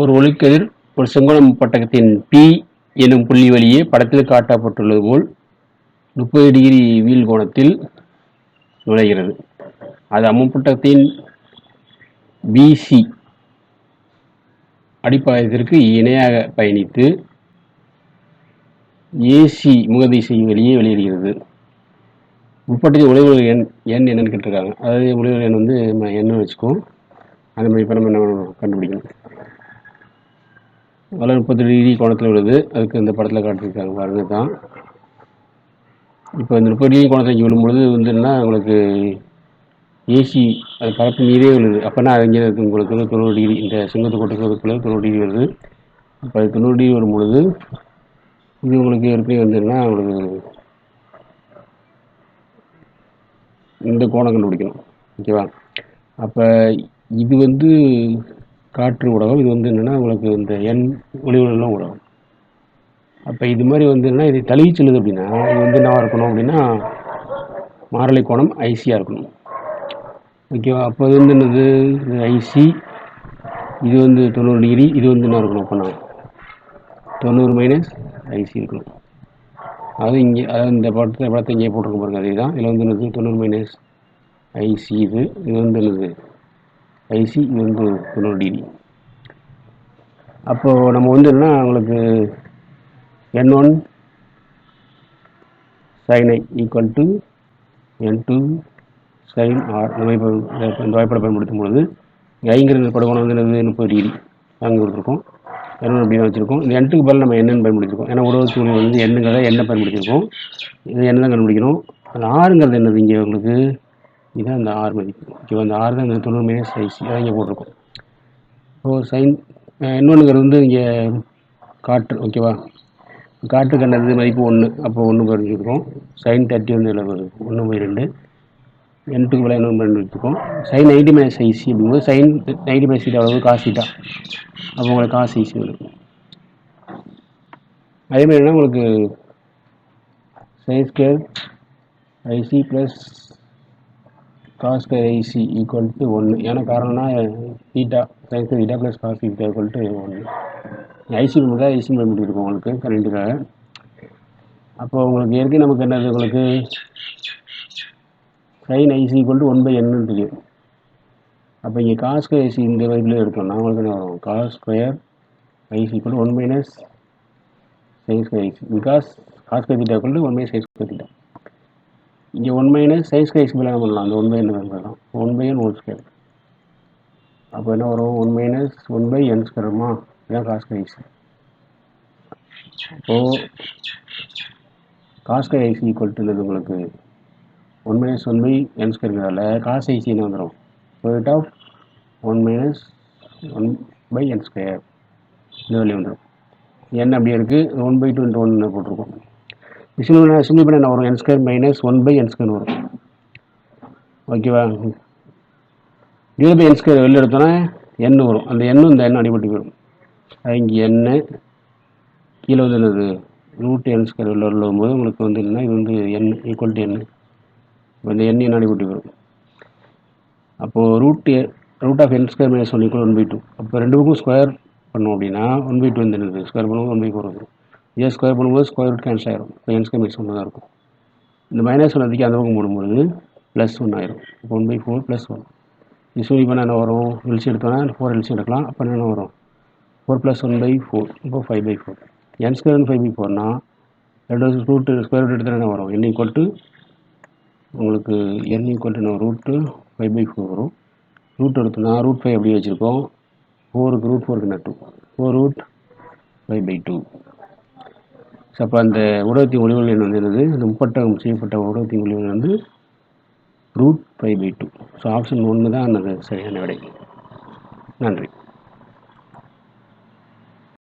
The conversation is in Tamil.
ஒரு ஒளிக்கதிர் ஒரு செங்கோண முப்பட்டகத்தின் பி எனும் புள்ளி வழியே படத்தில் காட்டப்பட்டுள்ளது போல் முப்பது டிகிரி வீல் கோணத்தில் நுழைகிறது. அது அம்முப்பட்டகத்தின் பிசி அடிப்பாயத்திற்கு இணையாக பயணித்து ஏசி முகதிசை வழியே வெளியேறுகிறது. முப்பட்டத்தின் உழைவுகள் எண் எண் என்னன்னு கேட்டிருக்காங்க. அதாவது உழைவுகள் எண் வந்து நம்ம எண்ணு வச்சுக்கோம் அந்த மாதிரி இப்போ நம்ம என்ன கண்டுபிடிக்கணும். அதில் முப்பத்தி டிகிரி கோணத்தில் விழுது. அதுக்கு இந்த படத்தில் காட்டியிருக்காங்க பாருங்க தான் இப்போ இந்த முப்பது டிகிரி கோணத்தில் விழும்பொழுது வந்து என்ன உங்களுக்கு ஏசி அது பரப்பு மீதே விழுது. அப்போனா அது இங்கே உங்களுக்கு வந்து தொண்ணூறு டிகிரி. இந்த செங்குத்து கோட்டுக்கு தொண்ணூறு டிகிரி வருது. இப்போ அது தொண்ணூறு டிகிரி வரும் பொழுது இது உங்களுக்கு ஏற்கனவே வந்துன்னா உங்களுக்கு இந்த கோணம் கண்டுபிடிக்கணும். ஓகேவா? அப்போ இது வந்து காற்று ஊடகம். இது வந்து என்னென்னா உங்களுக்கு இந்த எண் ஒளிவுலாம் ஊடகம். அப்போ இது மாதிரி வந்து என்னென்னா இது தழுவி செல்லுது அப்படின்னா இது வந்து என்ன இருக்கணும் அப்படின்னா மாரலை கோணம் ஐசியாக இருக்கணும். ஓகேவா அப்போ வந்து என்னது? இது ஐசி இது வந்து தொண்ணூறு டிகிரி இது வந்து என்ன இருக்கணும் அப்படின்னா தொண்ணூறு மைனஸ் ஐசி இருக்கணும். அது இங்கே அதாவது இந்த படத்தை படத்தை இங்கே போட்டிருக்க பாருங்க அதே தான் இதில் வந்து என்னது? தொண்ணூறு மைனஸ் ஐசி இது. இது வந்து என்னது? ஐசி இது வந்து தொண்ணூறு டிகிரி அப்போது நம்ம வந்து என்ன உங்களுக்கு N one sine I equal to n2 sin r இந்த மாதிரி இப்ப இந்த வாய்ப்பாடு பயன்படுத்தும் பொழுது ஐங்கிறது படுகோணம் வந்து என்னது முப்பது டிகிரி அங்கே கொடுத்துருக்கோம். N1 அப்படி தான் வச்சுருக்கோம். இந்த எண்ட்டுக்கு பதில் நம்ம என்னன்னு பயன்படுத்திருக்கோம். ஏன்னா உடவு சூழ்நிலை வந்து எண்ணுங்கிறத என்ன பயன்படுத்தியிருக்கோம் இது என்ன தான் கண்டுபிடிக்கணும். அந்த ஆறுங்கிறது என்னது இங்கே உங்களுக்கு? இதுதான் இந்த ஆறு மதிப்பு ஓகேவா அந்த ஆறு தான் இந்த தொண்ணூறு மைனஸ் ஐசி அதான் இங்கே போட்டிருக்கோம் ஸோ சைன் இன்னொன்றுங்கிறது வந்து இங்கே காற்று ஓகேவா காற்று கண்டது மதிப்பு ஒன்று அப்போ ஒன்று குறைஞ்சிருக்கோம் சைன் தேர்ட்டி வந்து இதில் ஒன்று பை ரெண்டு. எண்ட்டுக்கு விலை இன்னொன்று ரெண்டு வச்சுருக்கோம். சைன் நைன்டி மைனஸ் ஐசி அப்படிங்கும்போது சைன் நைன்டி மைனஸ் சீட்டா அளவு காசிட்டா அப்போ உங்களுக்கு காசு ஐசி வரும். அதே மாதிரி உங்களுக்கு sine square IC plus cos square IC equal to ஒன்று ஏன்னா காரணம்னா theta sine square theta plus cos theta equal to ஒன்று ஐசி மட்டும் ஐசி பயன்படுத்தி இருக்கும் உங்களுக்கு கரண்ட்டுக்காக. அப்போ உங்களுக்கு ஏற்கனவே நமக்கு என்னது உங்களுக்கு? Sine IC equal to one by என்னன்னு தெரியும் அப்போ இங்கே காஸ் ஸ்கொயர் ஐசி இந்த வைப்பிலே எடுக்கணும் உங்களுக்கு என்ன வரும் cos square IC equal one minus sine square IC because cos square theta equal to one minus sine square theta இங்கே one minus sine square IC என்ன பண்ணலாம் அந்த ஒன் பை என்ன பண்ணலாம் one by N whole square அப்போ என்ன வரும்? One minus one by N ஸ்கொயருமா இதான் காஸ் ஸ்கொயர் ஐசி அப்போது cos square IC equal to உங்களுக்கு? One minus one by N ஸ்கொயர்ங்கிறதால cos IC என்ன வந்துடும் square of one minus one by N square இந்த வழி வந்துடும் என் அப்படியே இருக்குது ஒன் பை டூ ஒன்று போட்டிருக்கோம்? சிம்பிள் சிம்பிள் பண்ண என்ன வரும் N square minus one by N square வரும். ஓகேவா டிவைட் பை என் ஸ்கொயர் வெளில எடுத்தோன்னா எண் வரும். அந்த எண்ணும் இந்த எண்ணு அடிபட்டு வரும் இங்கே எண்ணு கீழே வந்து என்னது? ரூட் என் ஸ்கொயர் வெளில வரும்போது உங்களுக்கு வந்து என்ன இது வந்து எண் ஈக்குவல் டு எண்ணு இப்போ இந்த எண் என்ன அடிபட்டு வரும் அப்போது root root of N square minus one equal one by two அப்போ ரெண்டு பக்கம் ஸ்கொயர் பண்ணோம் அப்படின்னா ஒன் பை டூ வந்து என்னது? ஸ்கொயர் பண்ணுவோம் ஒன் பை ஃபோர் வரும் இதே ஸ்கொயர் பண்ணும்போது ஸ்கொயர் ரூட் கேன்சல் ஆயிரும். இப்போ என் ஸ்கொயர் மைனஸ் ஒன்று தான் இருக்கும். இந்த மைனஸ் ஒன் அதிகம் அந்த பக்கம் போடும்பொழுது ப்ளஸ் ஒன் ஆயிரும். இப்போ one by four plus one இது சொல்லி பண்ணால் என்ன வரும்? எல்சி எடுத்தோன்னா ஃபோர் எல்சி எடுக்கலாம். அப்போ என்ன வரும்? Four plus one by four இப்போ five by four N square five by ஃபோர்னா ரெண்டு ரூட் ஸ்கொயர் ரூட் எடுத்தால் என்ன வரும்? என் ஈக்குவல் டு உங்களுக்கு என் ஈக்குவல் டு என்ன ரூட்டு ஃபைவ் பை ஃபோர் வரும். ரூட் எடுத்தோம்னா ரூட் ஃபைவ் அப்படியே வச்சுருக்கோம். ஃபோருக்கு ரூட் ஃபோருக்கு என்ன two four root five by two so அப்போ அந்த ஊடகத்தின் ஒளிவுகள் எண் வந்து என்னது? அந்த முப்பட்டகம் செய்யப்பட்ட ஊடகத்தின் ஒளிவுகள் வந்து root five by two so option ஒன்று தான் அந்த சரியான விடை. நன்றி.